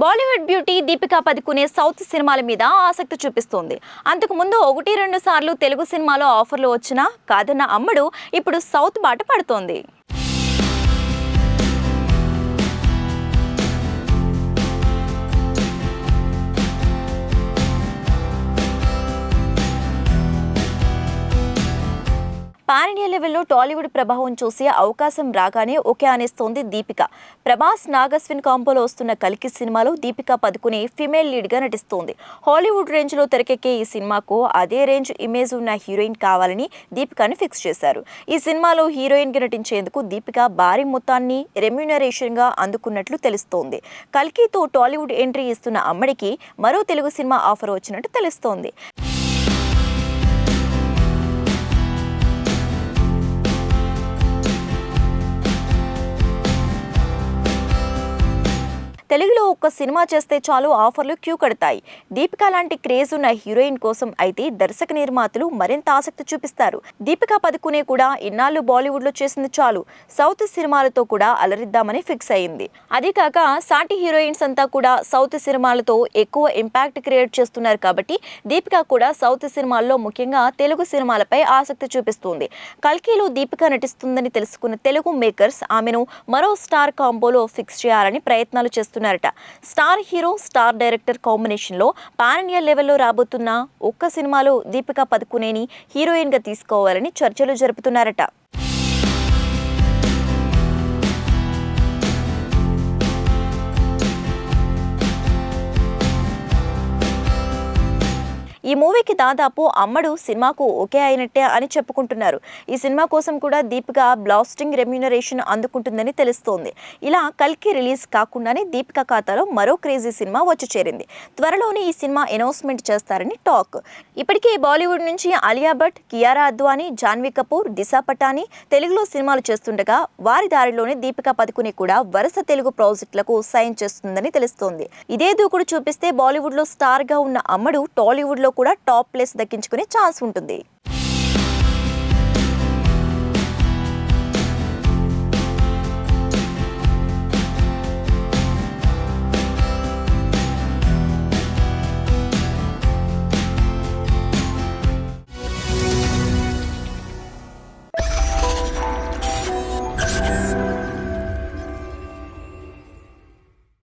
Bollywood beauty Deepika Padukone south సినిమాల మీద ఆసక్తి చూపిస్తోంది. అంతకు ముందు ఒకటి రెండు సార్లు తెలుగు సినిమాలో ఆఫర్లు వచ్చినా కాదన్న అమ్మడు ఇప్పుడు సౌత్ బాట పడుతోంది. పాన్ ఇండియా లెవెల్లో టాలీవుడ్ ప్రభావం చూసే అవకాశం రాగానే ఓకే అనేస్తోంది దీపిక. ప్రభాస్ నాగస్విన్ కాంపోలో వస్తున్న కల్కి సినిమాలో దీపిక పదుకునే ఫిమేల్ లీడ్గా నటిస్తోంది. హాలీవుడ్ రేంజ్లో తెరకెక్కే ఈ సినిమాకు అదే రేంజ్ ఇమేజ్ ఉన్న హీరోయిన్ కావాలని దీపికను ఫిక్స్ చేశారు. ఈ సినిమాలో హీరోయిన్గా నటించేందుకు దీపిక భారీ మొత్తాన్ని రెమ్యునరేషన్గా అందుకున్నట్లు తెలుస్తోంది. కల్కితో టాలీవుడ్ ఎంట్రీ ఇస్తున్న అమ్మడికి మరో తెలుగు సినిమా ఆఫర్ వచ్చినట్టు తెలుస్తోంది. తెలుగులో ఒక్క సినిమా చేస్తే చాలు ఆఫర్లు క్యూ కడతాయి. దీపిక లాంటి క్రేజ్ ఉన్న హీరోయిన్ కోసం అయితే దర్శక నిర్మాతలు మరింత ఆసక్తి చూపిస్తారు. దీపిక పదుకునే కూడా ఇన్నాళ్ళు బాలీవుడ్లో చేసింది చాలు. సౌత్ సినిమాలతో కూడా అలరిద్దామని ఫిక్స్ అయింది. అదే కాక సాటి హీరోయిన్స్ అంతా కూడా సౌత్ సినిమాలతో ఎక్కువ ఇంపాక్ట్ క్రియేట్ చేస్తున్నారు కాబట్టి దీపిక కూడా సౌత్ సినిమాల్లో ముఖ్యంగా తెలుగు సినిమాలపై ఆసక్తి చూపిస్తుంది. కల్కీలో దీపిక నటిస్తుందని తెలుసుకున్న తెలుగు మేకర్స్ ఆమెను మరో స్టార్ కాంబోలో ఫిక్స్ చేయాలని ప్రయత్నాలు చేస్తున్నారు. చేస్తున్నారట. స్టార్ హీరో స్టార్ డైరెక్టర్ కాంబినేషన్లో పాన్ ఇండియా లెవెల్లో రాబోతున్న ఒక్క సినిమాలో దీపికా పదుకునేని హీరోయిన్గా తీసుకోవాలని చర్చలు జరుపుతున్నారట. ఈ మూవీకి దాదాపు అమ్మడు సినిమాకు ఓకే అయినట్టే అని చెప్పుకుంటున్నారు. ఈ సినిమా కోసం కూడా దీపిక బ్లాస్టింగ్ రెమ్యూనరేషన్ అందుకుంటుందని తెలుస్తోంది. ఇలా కల్కి రిలీజ్ కాకుండానే దీపిక ఖాతాలో మరో క్రేజీ సినిమా వచ్చి చేరింది. త్వరలోనే ఈ సినిమా అనౌన్స్మెంట్ చేస్తారని టాక్. ఇప్పటికే బాలీవుడ్ నుంచి అలియా భట్ కియారా అద్వానీ జాన్వీ కపూర్ దిశా పటాని తెలుగులో సినిమాలు చేస్తుండగా వారి దారిలోనే దీపిక పదుకుని కూడా వరుస తెలుగు ప్రాజెక్టులకు సైన్ చేస్తుందని తెలుస్తోంది. ఇదే దూకుడు చూపిస్తే బాలీవుడ్లో స్టార్గా ఉన్న అమ్మడు టాలీవుడ్లో కూడా టాప్ ప్లేస్ దక్కించుకునే ఛాన్స్ ఉంటుంది.